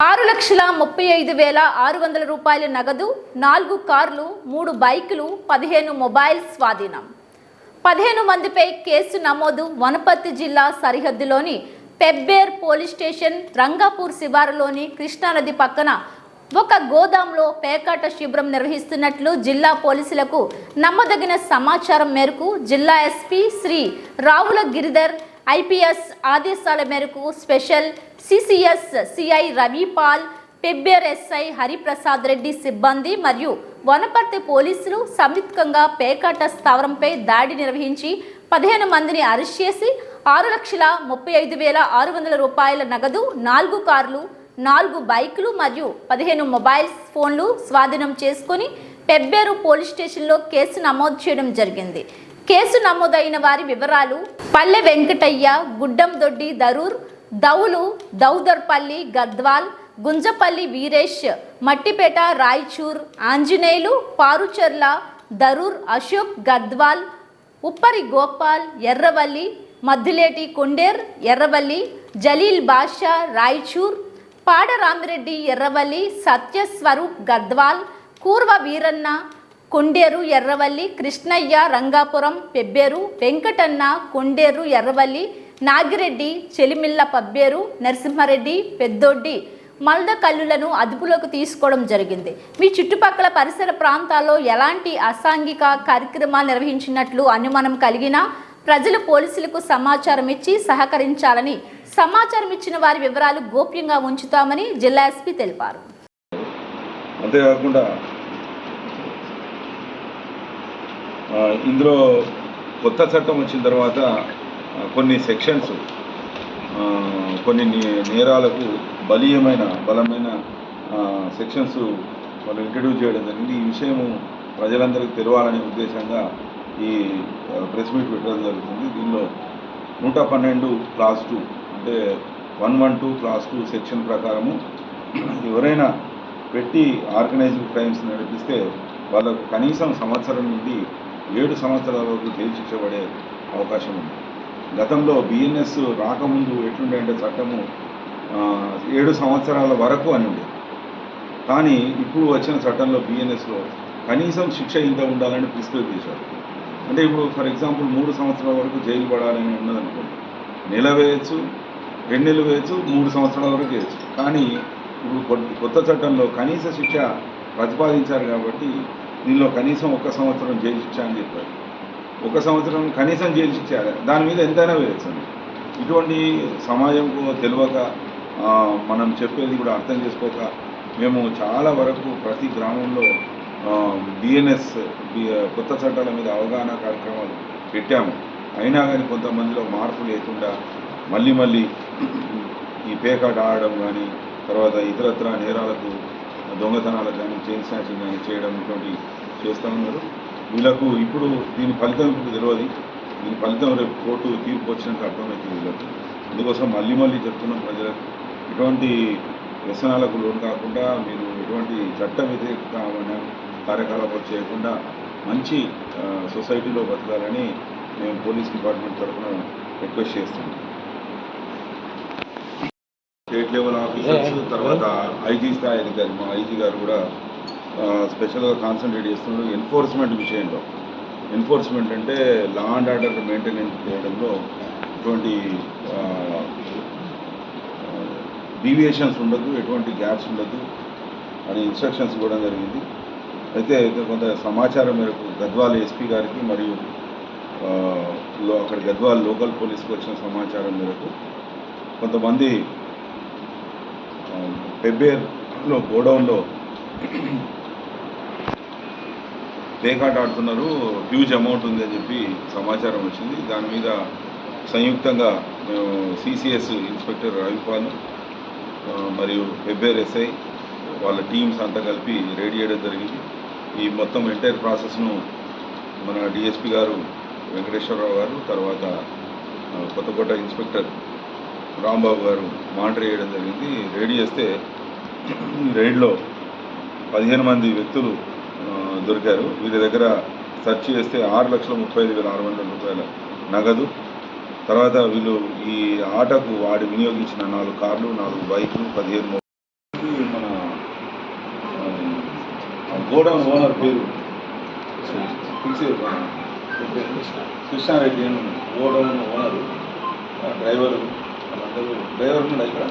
ఆరు లక్షల ముప్పై ఐదు వేల ఆరు వందల రూపాయల నగదు నాలుగు కార్లు మూడు బైకులు పదిహేను మొబైల్ స్వాధీనం. పదిహేను మందిపై కేసు నమోదు వనపర్తి జిల్లా సరిహద్దులోని పెబ్బేర్ పోలీస్ స్టేషన్ రంగాపూర్ శివారులోని కృష్ణానది పక్కన ఒక గోదాంలో పేకాట శిబిరం నిర్వహిస్తున్నట్లు జిల్లా పోలీసులకు నమ్మదగిన సమాచారం మేరకు జిల్లా ఎస్పీ శ్రీ రావుల గిరిధర్ ఐపీఎస్ ఆదేశాల మేరకు special CCS CI Ravipal Pebbair SI Hariprasad Reddy సిబ్బంది మరియు వనపర్తి పోలీసులు సంయుక్తంగా పేకాట స్థావరంపై దాడి నిర్వహించి పదిహేను మందిని అరెస్ట్ చేసి ఆరు లక్షల ముప్పై ఐదు వేల ఆరు వందల రూపాయల నగదు నాలుగు కార్లు నాలుగు బైకులు మరియు పదిహేను మొబైల్ ఫోన్లు స్వాధీనం చేసుకుని పెబ్బేరు పోలీస్ స్టేషన్లో కేసు నమోదు చేయడం జరిగింది. కేసు నమోదైన వారి వివరాలు పల్లె వెంకటయ్య గుడ్డం దొడ్డి దరూర్ దౌలు దౌదర్పల్లి గద్వాల్ గుంజపల్లి వీరేష్ మట్టిపేట రాయచూర్ ఆంజనేయులు పారుచర్ల దరూర్ అశోక్ గద్వాల్ ఉప్పరి గోపాల్ ఎర్రవల్లి మద్దిలేటి కొండేర్ ఎర్రవల్లి జలీల్ బాషా రాయచూర్ పాడరామిరెడ్డి ఎర్రవల్లి సత్యస్వరూప్ గద్వాల్ కూర్వ వీరన్న కొండేరు ఎర్రవల్లి కృష్ణయ్య రంగాపురం పెబ్బేరు వెంకటన్న కొండేరు ఎర్రవల్లి నాగిరెడ్డి చెలిమిల్ల పబ్బేరు నరసింహారెడ్డి పెద్దొడ్డి మల్ద కల్లులను అదుపులోకి తీసుకోవడం జరిగింది. మీ చుట్టుపక్కల పరిసర ప్రాంతాల్లో ఎలాంటి అసాంఘిక కార్యక్రమాలు నిర్వహించినట్లు అనుమానం కలిగినా ప్రజలు పోలీసులకు సమాచారం ఇచ్చి సహకరించాలని సమాచారం ఇచ్చిన వారి వివరాలు గోప్యంగా ఉంచుతామని జిల్లా ఎస్పీ తెలిపారు. అంతేకాకుండా ఇందులో కొత్త చట్టం వచ్చిన తర్వాత కొన్ని సెక్షన్స్ కొన్ని నేరాలకు బలీయమైన బలమైన సెక్షన్స్ వాళ్ళు ఇంట్రడ్యూస్ చేయడం జరిగింది. ఈ విషయము ప్రజలందరికీ తెలవాలనే ఉద్దేశంగా ఈ ప్రెస్ మీట్ పెట్టడం జరుగుతుంది. దీనిలో నూట పన్నెండు క్లాస్ టూ అంటే one one two class two section ప్రకారము ఎవరైనా పెట్టి ఆర్గనైజ్డ్ క్రైమ్స్ నడిపిస్తే వాళ్ళకు కనీసం సంవత్సరం నుండి ఏడు సంవత్సరాల వరకు జైలు శిక్ష పడే అవకాశం ఉంది. గతంలో బిఎన్ఎస్ రాకముందు ఎట్లుండే అంటే చట్టము ఏడు సంవత్సరాల వరకు అని ఉండేది. కానీ ఇప్పుడు వచ్చిన చట్టంలో బిఎన్ఎస్లో కనీసం శిక్ష ఇంత ఉండాలని ప్రిస్క్రైబ్ చేశారు. అంటే ఇప్పుడు ఫర్ ఎగ్జాంపుల్ మూడు సంవత్సరాల వరకు జైలు పడాలని ఉన్నదనుకోండి. నెల వేయచ్చు రెండు నెలలు వేయచ్చు మూడు సంవత్సరాల వరకు వేయచ్చు కానీ ఇప్పుడు కొత్త చట్టంలో కనీస శిక్ష ప్రతిపాదించారు కాబట్టి దీనిలో కనీసం ఒక సంవత్సరం జైలు శిక్ష అని చెప్పారు. ఒక సంవత్సరం కనీసం జైలు శిక్ష దాని మీద ఎంతైనా వేయచ్చు ఇటువంటి సమాజంకు తెలియక మనం చెప్పేది కూడా అర్థం చేసుకోక మేము చాలా వరకు ప్రతి గ్రామంలో బిఎన్ఎస్ కొత్త చట్టాల మీద అవగాహన కార్యక్రమాలు పెట్టాము. అయినా కానీ కొంతమందిలో మార్పు లేకుండా మళ్ళీ మళ్ళీ ఈ పేకాట ఆడడం కానీ తర్వాత ఇతరత్ర నేరాలకు దొంగతనాలకు కానీ చైన్ స్నాచింగ్ కానీ చేయడం ఇటువంటి చేస్తూ ఉన్నారు. వీళ్ళకు ఇప్పుడు దీని ఫలితం ఇప్పుడు తెలియదు దీని ఫలితం రేపు కోర్టు తీర్పు వచ్చినట్టు అర్థమవుతుంది వీళ్ళకు. అందుకోసం మళ్ళీ మళ్ళీ చెప్తున్నాం ప్రజలకు ఇటువంటి వ్యసనాలకు లోన్ కాకుండా మీరు ఎటువంటి చట్ట వ్యతిరేకమైన కార్యకలాపాలు చేయకుండా మంచి సొసైటీలో బతకాలని మేము పోలీస్ డిపార్ట్మెంట్ తరఫున రిక్వెస్ట్ చేస్తున్నాం. తర్వాత ఐజీ స్థాయి అధికారి మా ఐజీ గారు కూడా స్పెషల్గా కాన్సన్ట్రేట్ చేస్తున్నారు. ఎన్ఫోర్స్మెంట్ విషయంలో. ఎన్ఫోర్స్మెంట్ అంటే లా అండ్ ఆర్డర్ మెయింటెనెన్స్ చేయడంలో ఇటువంటి డీవియేషన్స్ ఉండదు ఎటువంటి గ్యాప్స్ ఉండదు అని ఇన్స్ట్రక్షన్స్ ఇవ్వడం జరిగింది. అయితే కొంత సమాచారం మేరకు గద్వాల్ ఎస్పీ గారికి మరియు అక్కడ గద్వాల్ లోకల్ పోలీస్కి వచ్చిన సమాచారం మేరకు కొంతమంది పెబ్బేర్లో గోడౌన్లో పేకాట ఆడుతున్నారు హ్యూజ్ అమౌంట్ ఉంది అని చెప్పి సమాచారం వచ్చింది. దాని మీద సంయుక్తంగా మేము సిసిఎస్ ఇన్స్పెక్టర్ రవిపాల్ మరియు వెబ్బేర్ ఎస్ఐ వాళ్ళ టీమ్స్ అంతా కలిపి రెడీ చేయడం జరిగింది. ఈ మొత్తం ఎంటైర్ ప్రాసెస్ను మన డిఎస్పి గారు వెంకటేశ్వరరావు గారు తర్వాత కొత్తకోట ఇన్స్పెక్టర్ రాంబాబు గారు మానిటర్ చేయడం జరిగింది. రెడీ చేస్తే రైడ్లో పదిహేను మంది వ్యక్తులు దొరికారు. వీరి దగ్గర సెర్చ్ చేస్తే ఆరు లక్షల ముప్పై ఐదు వేల ఆరు వందల రూపాయల నగదు. తర్వాత వీళ్ళు ఈ ఆటకు వాడి వినియోగించిన నాలుగు కార్లు నాలుగు బైక్లు పదిహేను మన గోడౌన్ ఓనర్ పేరు. Krishna Reddy godown owner driver. వాళ్ళందరూ డ్రైవర్ ఉన్నాడు ఇక్కడ